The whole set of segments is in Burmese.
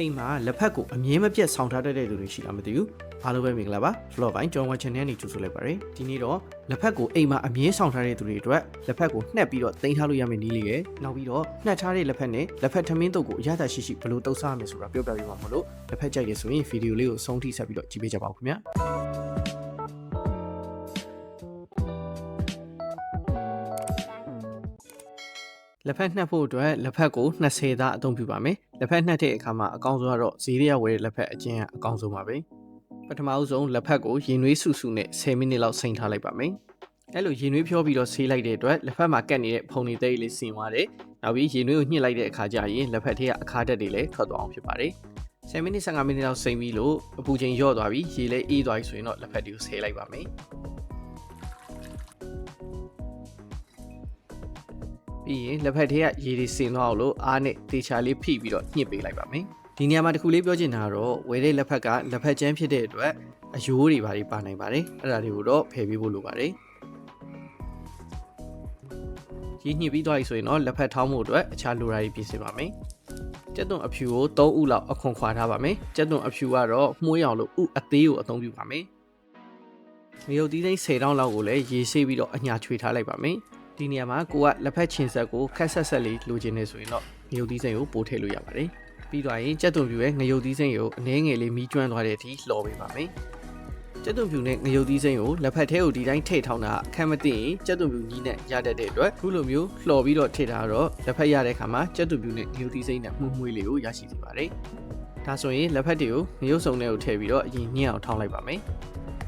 အိမ်မှာလက်ဖက်ကိုအမြဲမပြတ်ဆောင်းထားတတ်တဲ့သူတွေရှိလားမသိဘူးအားလုံးပဲမင်္ဂလာပါ vlog ပိုင်းကျွန်တော် channel နဲ့ကြိုဆိုလိုက်ပါရစေဒီနေ့တော့လက်ဖက်ကိုအိမ်မှာအမြဲဆောင်းထားတဲ့သူတွေအတွက်လက်ဖက်ကိုနှက်ပြီးတော့တင်ထားလို့ရမယ့်နည်းလေးရယ်နောက်ပြီးတော့နှက်ထားတဲ့လက်ဖက်နဲ့လက်ဖက်ထမင်းတုပ်ကိုအရသာရှိရှိဘယ်လိုတုပ်စားရမလဲဆိုတာပြောပြပေးပါမလို့လက်ဖက်ကြိုက်ရဆိုရင်ဗီဒီယိုလေးကိုဆုံးထိဆက်ပြီးတော့ကြည့်ပေးကြပါဦးခင်ဗျာ လက်ဖက်နှက်ဖို့အတွက်လက်ဖက်ကို20သားအသုံးပြုပါမယ်လက်ဖက်နှက်တဲ့အခါမှာအကောင်းဆုံးကတော့ဈေးရဝယ်တဲ့လက်ဖက်အကျဉ်းကအကောင်းဆုံးပါပဲပထမအဆုံးလက်ဖက်ကိုရင်နွေးဆူဆူနဲ့10မိနစ်လောက်စိမ်ထားလိုက်ပါမယ်အဲ့လိုရင်နွေးဖြောပြီးတော့ဆေးလိုက်တဲ့အတွက်လက်ဖက်မှာကတ်နေတဲ့ဖုန်နေသေးလေးဆင်သွားတယ်နောက်ပြီးရင်နွေးကိုညှစ်လိုက်တဲ့အခါကျရင်လက်ဖက်ထဲကအခါတက်တွေလည်းထွက်သွားအောင်ဖြစ်ပါတယ်10မိနစ်15မိနစ်လောက်စိမ်ပြီးလို့အပူချိန်လျော့သွားပြီးရေလည်းအေးသွားပြီဆိုရင်တော့လက်ဖက်တွေကိုဆေးလိုက်ပါမယ် ပြီးရင်လက်ဖက်ထဲကရေတွေစင်သွားအောင်လို့အားနဲ့တေချာလေးဖိပြီးတော့ညှစ်ပေးလိုက်ပါမယ်ဒီနေရာမှာတစ်ခုလေးပြောချင်တာကတော့ဝယ်တဲ့လက်ဖက်ကလက်ဖက်ကျန်းဖြစ်တဲ့အတွက်အယိုးတွေပါပါနိုင်ပါတယ်အဲ့ဒါတွေကိုတော့ဖယ်ပေးဖို့လိုပါတယ်ရင်းညှစ်ပြီးသွားပြီဆိုရင်တော့လက်ဖက်ထောင်းမှုအတွက်အခြားလိုရာတွေပြင်ဆင်ပါမယ်ကျက်သွန်အဖြူကို3ဥလောက်အခွန်ခွာထားပါမယ်ကျက်သွန်အဖြူကတော့မှုေးအောင်လို့ဥအသေးကိုအသုံးပြုပါမယ်ငရုတ်သီးသိန်း10တောင်းလောက်ကိုလည်းရေဆေးပြီးတော့အညာချွေထားလိုက်ပါမယ် ဒီနေရာမှာကိုကလက်ဖက်ချင်ဆက်ကိုခက်ဆက်ဆက်လေးလိုချင်နေဆိုရင်တော့ငရုတ်သီးစိမ်ကိုပို့ထည့်လို့ရပါတယ်ပြီးသွားရင်ကြက်သွန်ပြူရဲ့ငရုတ်သီးစိမ်ကိုအနည်းငယ်လေးမီးကျွမ်းသွားတဲ့အထိလှော်ပေးပါမယ်ကြက်သွန်ပြူနဲ့ငရုတ်သီးစိမ်ကိုလက်ဖက်ထဲကိုဒီတိုင်းထည့်ထောင်းတာအခက်မသိရင်ကြက်သွန်ပြူကြီးနဲ့ရတတ်တဲ့အတွက်ခုလိုမျိုးလှော်ပြီးတော့ထည့်ထားတော့လက်ဖက်ရတဲ့အခါမှာကြက်သွန်ပြူနဲ့ငရုတ်သီးစိမ်နဲ့မှုမွှေးလေးကိုရရှိစေပါတယ်ဒါဆိုရင်လက်ဖက်တွေကိုငရုတ်စုံထဲကိုထည့်ပြီးတော့အရင်ညှက်အောင်ထောင်းလိုက်ပါမယ်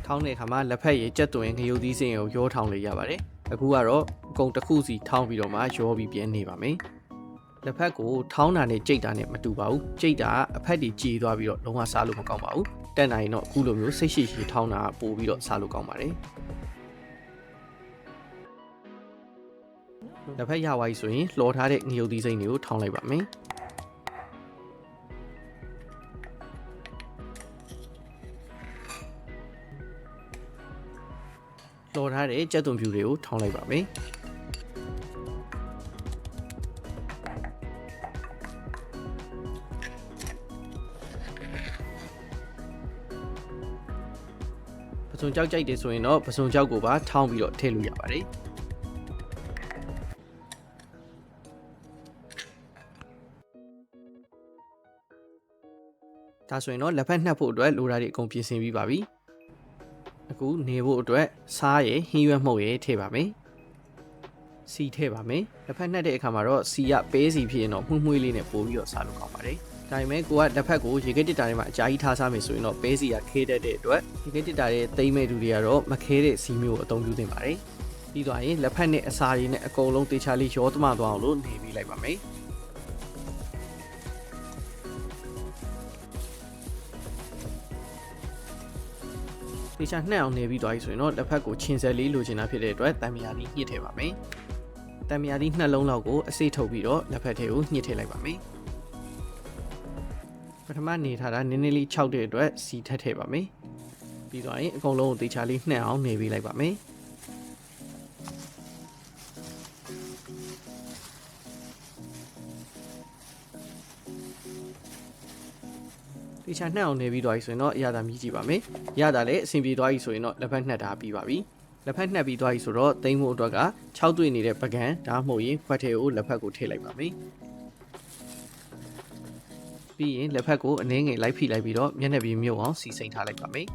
ထောင်းတဲ့အခါမှာလက်ဖက်ရည်ကြက်သွန်ရဲ့ငရုတ်သီးစိမ်ကိုရောထောင်းလေးရပါတယ်အခုကတော့အကုန်တစ်ခုစီထောင်းပြီးတော့မှရောပြီးပြန်နေပါမယ်လက်ဖက်ကိုထောင်းတာနဲ့ကြိတ်တာနဲ့မတူပါဘူးကြိတ်တာအဖက်တွေကြေသွားပြီးတော့လုံးဝစားလို့မကောင်းပါဘူးတက်နိုင်တော့အခုလိုမျိုးစိတ်ရှိရှိထောင်းတာပို့ပြီးတော့စားလို့ကောင်းပါတယ်လက်ဖက်ရသွားပြီဆိုရင်လှော်ထားတဲ့ငရုတ်သီးစိမ့်တွေကိုထောင်းလိုက်ပါမယ် ထားတဲ့ကြက်သွန်ဖြူတွေကိုထောင်းလိုက်ပါမယ်ပစုံကြောက်ကြိုက်တယ်ဆိုရင်တော့ပစုံကြောက်ကိုပါထောင်းပြီးတော့ထည့်လို့ရပါတယ်ဒါဆိုရင်တော့လက်ဖက်နှက်ဖို့အတွက်လိုတာတွေအကုန်ပြင်ဆင်ပြီးပါပြီ အခုနေဖို့အတွက်စားရယ်ဟင်းရွက်မှုတ်ရယ်ထည့်ပါမယ်စီထည့်ပါမယ်လက်ဖက်နှက်တဲ့အခါမှာတော့စီကပဲစီဖြစ်ရင်တော့မှုမွှေးလေးနဲ့ပို့ပြီးတော့စားလို့ကောင်းပါတယ်ဒါပေမဲ့ကိုကလက်ဖက်ကိုရေခဲတစ်တာထဲမှာအကြာကြီးထားစားမယ်ဆိုရင်တော့ပဲစီကခဲတတ်တဲ့အတွက်ရေခဲတစ်တာရဲ့တိမ့်မဲ့သူတွေကတော့မခဲတဲ့စီမျိုးကိုအသုံးပြုသင့်ပါတယ်ပြီးသွားရင်လက်ဖက်နဲ့အစာရည်နဲ့အကုန်လုံးတေချာလေးရောသမသွားအောင်လို့နေပြီးလိုက်ပါမယ် တေချာနှက်အောင်နေပြီးသွားပြီဆိုရင်တော့လက်ဖက်ကိုချင်းဆက်လေးလိုချင်တာဖြစ်တဲ့အတွက်တံမြာလေးညှစ်ထည့်ပါမယ်တံမြာလေးနှစ်လုံးလောက်ကိုအစိတ်ထုတ်ပြီးတော့လက်ဖက်ထဲကိုညှစ်ထည့်လိုက်ပါမယ်ပထမနေထားတာနည်းနည်းလေးခြောက်တဲ့အတွက်စီထက်ထည့်ပါမယ်ပြီးသွားရင်အကုန်လုံးကိုတေချာလေးနှက်အောင်နေပေးလိုက်ပါမယ် တေချာနှက်အောင်နေပြီးသွားပြီဆိုရင်တော့အရသာမြည်ကြည့်ပါမယ်ရတာလည်းအဆင်ပြေသွားပြီဆိုရင်တော့လက်ဖက်နှက်တာပြီးပါပြီလက်ဖက်နှက်ပြီးသွားပြီဆိုတော့တိမ့်ဖို့အတွက်က6တွေ့နေတဲ့ပကံဒါမှမဟုတ်ရင်ခွက်ထဲကိုလက်ဖက်ကိုထည့်လိုက်ပါမယ်ပြီးရင်လက်ဖက်ကိုအနည်းငယ်လိုက်ဖိလိုက်ပြီးတော့မျက်နှာပြင်မြုပ်အောင်စီစိမ့်ထားလိုက်ပါမယ်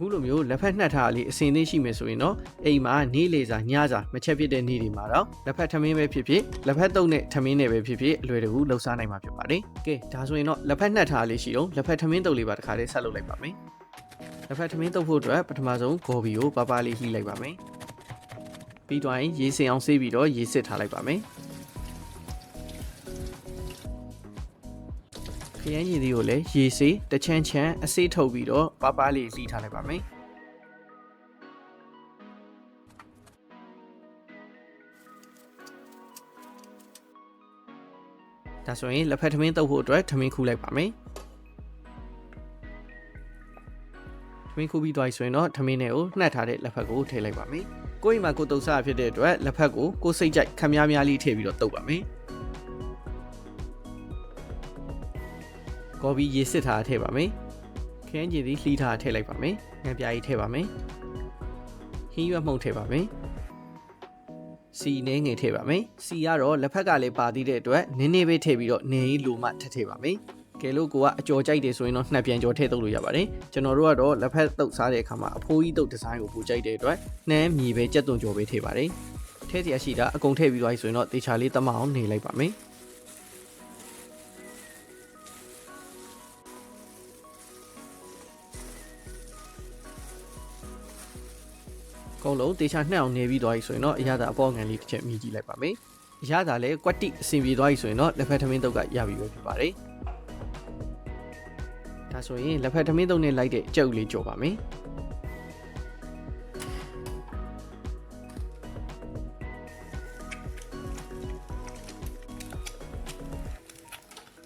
အခုလိုမျိုးလက်ဖက်နှက်ထားလေးအစင်သေးရှိမယ်ဆိုရင်တော့အိမ်မှာနေလေစာညစာမချက်ဖြစ်တဲ့နေ့တွေမှာတော့လက်ဖက်ထမင်းပဲဖြစ်ဖြစ်လက်ဖက်တုပ်နဲ့ထမင်းနဲ့ပဲဖြစ်ဖြစ်အလွယ်တကူလှုပ်ရှားနိုင်မှာဖြစ်ပါတယ်။ကဲဒါဆိုရင်တော့လက်ဖက်နှက်ထားလေးရှိတော့လက်ဖက်ထမင်းတုပ်လေးပါတစ်ခါလေးဆက်လုပ်လိုက်ပါမယ်။လက်ဖက်ထမင်းတုပ်ဖို့အတွက်ပထမဆုံးဂေါ်ဘီကိုပါပါလေးလှီးလိုက်ပါမယ်။ပြီးတော့ရင်ရေစင်အောင်ဆေးပြီးတော့ရေစစ်ထားလိုက်ပါမယ်။ ရမ်းရည်သေးကိုလည်းရေစေးတချမ်းချမ်းအစေးထုတ်ပြီးတော့ပါပါလေးလှီးထားလိုက်ပါမယ်ဒါဆိုရင်လက်ဖက်ထမင်းတုပ်ဖို့အတွက်ထမင်းခူးလိုက်ပါမယ်ထမင်းခူးပြီးသွားပြီဆိုရင်တော့ထမင်းနဲ့ကိုနှက်ထားတဲ့လက်ဖက်ကိုထည့်လိုက်ပါမယ်ကိုယ့်အိမ်မှာကိုယ်တုပ်စားဖြစ်တဲ့အတွက်လက်ဖက်ကိုကိုယ်စိတ်ကြိုက်ခမ်းများများလေးထည့်ပြီးတော့တုပ်ပါမယ် ကော်ပီရေစစ်ထားတာထည့်ပါမယ်ခရမ်းကျင်သီးလှီးထားတာထည့်လိုက်ပါမယ်ငံပြားကြီးထည့်ပါမယ်ဟင်းရွက်မှုန့်ထည့်ပါမယ်စီနေငယ်ထည့်ပါမယ်စီကတော့လက်ဖက်ကလည်းပါသေးတဲ့အတွက်နင်းနေပဲထည့်ပြီးတော့နေကြီးလိုမှထည့်ထည့်ပါမယ်ကဲလို့ကိုကအကြော်ကြိုက်တယ်ဆိုရင်တော့နှစ်ပြန်ကြော်ထည့်သုံးလို့ရပါတယ်ကျွန်တော်တို့ကတော့လက်ဖက်တုပ်စားတဲ့အခါမှာအဖိုးကြီးတုပ်ဒီဇိုင်းကိုပူကြိုက်တဲ့အတွက်နှမ်းမြေပဲကြက်သွန်ကြော်ပဲထည့်ပါတယ်ထည့်စရာရှိတာအကုန်ထည့်ပြီးသွားပြီဆိုရင်တော့တေချာလေးတမအောင်နေလိုက်ပါမယ် ကုန်လုံးတေချာနှက်အောင်နေပြီးသွားပြီဆိုရင်တော့အရသာအပေါ်ငံလေးတစ်ချက်မြည်ကြည့်လိုက်ပါမယ်အရသာလည်းကွက်တိအဆင်ပြေသွားပြီဆိုရင်တော့လက်ဖက်ထမင်းတုပ်ကရပြီပဲဖြစ်ပါတယ်ဒါဆိုရင်လက်ဖက်ထမင်းတုပ်နဲ့လိုက်တဲ့ကြက်ဥလေးကြော်ပါမယ်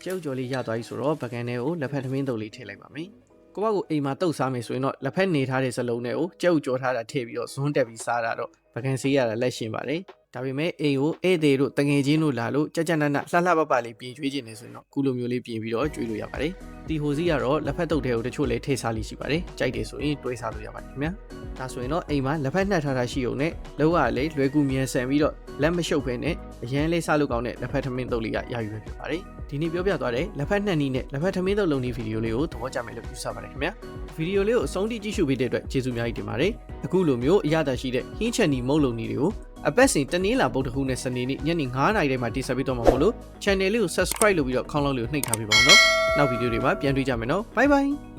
ကျုပ်ကြော်လေးရသွားပြီဆိုတော့ပကံထဲကိုလက်ဖက်ထမင်းတုပ်လေးထည့်လိုက်ပါမယ် ကိုကကိုအိမ်မှာတုပ်စားမယ်ဆိုရင်တော့လက်ဖက်နေထားတဲ့စလုံးတွေကိုကျုပ်ကြော်ထားတာထည့်ပြီးတော့ဇွန်းတက်ပြီးစားတာတော့ပကံစေးရတာလက်ရှင်ပါတယ်ဒါပေမဲ့အိမ်ကိုဧည့်သည်တို့တငယ်ချင်းတို့လာလို့ကြက်ကြက်နက်နက်လှလှပပလေးပြင်ကျွေးခြင်းနေဆိုရင်တော့ကုလိုမျိုးလေးပြင်ပြီးတော့ကျွေးလို့ရပါတယ် တီဟိုစီကတော့လက်ဖက်တုပ်ထဲကိုတချို့လေးထည့်စားလိရှိပါတယ်ကြိုက်တယ်ဆိုရင်တွဲစားလို့ရပါတယ်ခင်ဗျာဒါဆိုရင်တော့အိမ်မှာလက်ဖက်နှက်ထားတာရှိုံနဲ့လောကလေးလွယ်ကူမြန်ဆန်ပြီးတော့လက်မရှုပ်ဘဲနဲ့အရန်လေးစားလို့ကောင်းတဲ့လက်ဖက်ထမင်းတုပ်လေးကရယူပဲဖြစ်ပါတယ်ဒီနေ့ပြောပြသွားတဲ့လက်ဖက်နှက်နီးနဲ့လက်ဖက်ထမင်းတုပ်လုံးဒီဗီဒီယိုလေးကိုသဘောကျမယ်လို့ယူဆပါတယ်ခင်ဗျာဗီဒီယိုလေးကိုအဆုံးထိကြည့်ရှုပေးတဲ့အတွက်ကျေးဇူးများကြီးတင်ပါတယ်အခုလိုမျိုးအရသာရှိတဲ့ဟင်းချန်နီမုတ်လုံနီတွေကိုအပတ်စဉ်တနင်္လာပုတ်တခုနဲ့စနေနေ့ညနေ9:00နာရီထဲမှာတင်ဆက်ပေးတော့မှာမို့လို့ channel လေးကို subscribe လုပ်ပြီးတော့ခေါင်းလုံးလေးကိုနှိပ်ထားပေးပါဦးနော် နောက်ဗီဒီယိုတွေမှာပြန်တွေ့ကြမယ်နော် bye bye